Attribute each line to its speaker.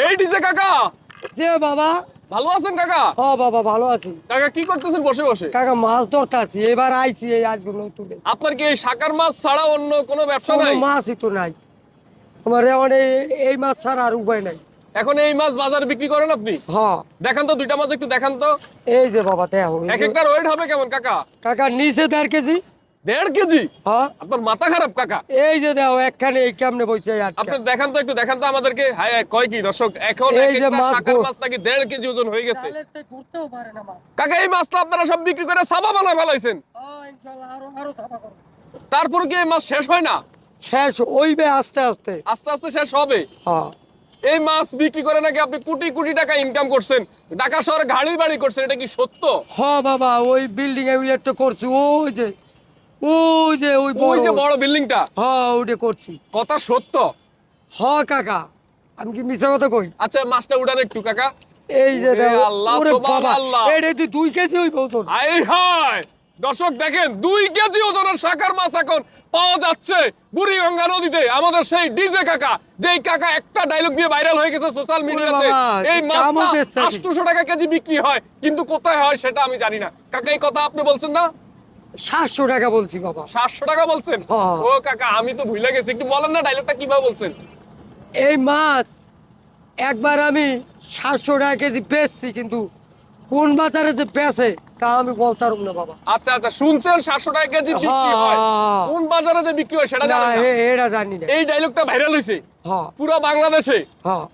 Speaker 1: এই ডিজে কাকা।
Speaker 2: যে বাবা।
Speaker 1: ভালো আছেন কাকা?
Speaker 2: হ বাবা ভালো আছি।
Speaker 1: কাকা কি করতেছেন বসে বসে?
Speaker 2: কাকা মাছ ধরতে আছি এবার আইছি এই আজকে নতুন।
Speaker 1: আপনার কি এই শাকার মাছ ছাড়া অন্য কোনো ব্যবসা নাই?
Speaker 2: মাছই তো নাই। আমার এখন এই- মাছ ছাড়া আর উপায় নাই।
Speaker 1: এখন এই মাছ বাজারে বিক্রি করেন আপনি?
Speaker 2: হ।
Speaker 1: দেখান তো দুইটা মাছ একটু দেখান তো।
Speaker 2: এই যে বাবা দেখো
Speaker 1: এক একটার ওয়েট হবে কেমন কাকা?
Speaker 2: কাকা নিচে দেড় কেজি।
Speaker 1: দেড় কেজি?
Speaker 2: হ্যাঁ।
Speaker 1: আপনার মাথা খারাপ কাকা।
Speaker 2: এই যে দেখো একখানে এই কেমনে বইছে
Speaker 1: আপনি দেখান তো একটু দেখান তো আমাদেরকে। হায় হায়, কয় কি দর্শক? এখন এক একটা
Speaker 2: মাছ
Speaker 1: শাকার
Speaker 2: গো-
Speaker 1: মাছ নাকি দেড় কেজি ওজন হয়ে গেছে।
Speaker 2: জালের তে ঘুরতেও পারে না মাছ।
Speaker 1: কাকা এই মাছটা আপনারা সব বিক্রি করে সাবা বানায় ফেলাইছেন।
Speaker 2: হ্যাঁ।
Speaker 1: তারপর কি এই মাছ শেষ হয় না?
Speaker 2: শেষ হইবে আস্তে আস্তে।
Speaker 1: আস্তে আস্তে শেষ হবে?
Speaker 2: হ্যাঁ।
Speaker 1: এই মাছ বিক্রি করে নাকি আপনি কোটি কোটি টাকা ইনকাম করছেন? ঢাকা শহরে গাড়ি বাড়ি করছেন এটা কি সত্য?
Speaker 2: হ বাবা ওই বিল্ডিং এ ওই একটা করছি ওই যে ওই যে ওই
Speaker 1: ওই যে
Speaker 2: বড়
Speaker 1: বিল্ডিংটা।
Speaker 2: হ ওইটা করছি।
Speaker 1: কথা সত্য?
Speaker 2: হ কাকা। আমি কি মিছা কথা কই?
Speaker 1: আচ্ছা মাছটা উড়ান একটু কাকা।
Speaker 2: এই যে
Speaker 1: আল্লাহ,
Speaker 2: এটা তুই দুই কেজি তোর
Speaker 1: আই হায়! দর্শক দেখেন দুই কেজি ওজনের শাকার মাছ এখন পাওয়া যাচ্ছে বুড়িগঙ্গা নদীতে। আমাদের সেই ডিজে কাকা যেই কাকা একটা ডায়লগ দিয়ে ভাইরাল হয়ে গেছে সোশ্যাল মিডিয়াতে এই মাছটা
Speaker 2: দিচ্ছে কি?
Speaker 1: আটশোশো টাকা কেজি বিক্রি হয় কিন্তু কোথায় হয় সেটা আমি জানি না। কাকা এই কথা আপনি বলছেন না?
Speaker 2: সাতশো টাকা বলছি বাবা।
Speaker 1: সাতশো টাকা বলছেন?
Speaker 2: হ্যাঁ।
Speaker 1: ও কাকা আমি তো ভুলে গেছি। একটু বলেন না ডায়লগটা কীভাবে বলছেন?
Speaker 2: এই মাছ একবার আমি সাতশো টাকা কেজি বেচছি কিন্তু কোন বাজারে যে বেচে তা আমি বলতাম না বাবা।
Speaker 1: আচ্ছা আচ্ছা শুনছেন? সাতশো টাকা কেজি বিক্রি হয়।
Speaker 2: হ্যাঁ।
Speaker 1: কোন বাজারে যে বিক্রি হয় সেটা
Speaker 2: না
Speaker 1: জানেন না?
Speaker 2: এটা জানি না।
Speaker 1: এই ডায়লগটা ভাইরাল হয়েছে
Speaker 2: হ্যাঁ।
Speaker 1: পুরো বাংলাদেশে।
Speaker 2: হ্যাঁ।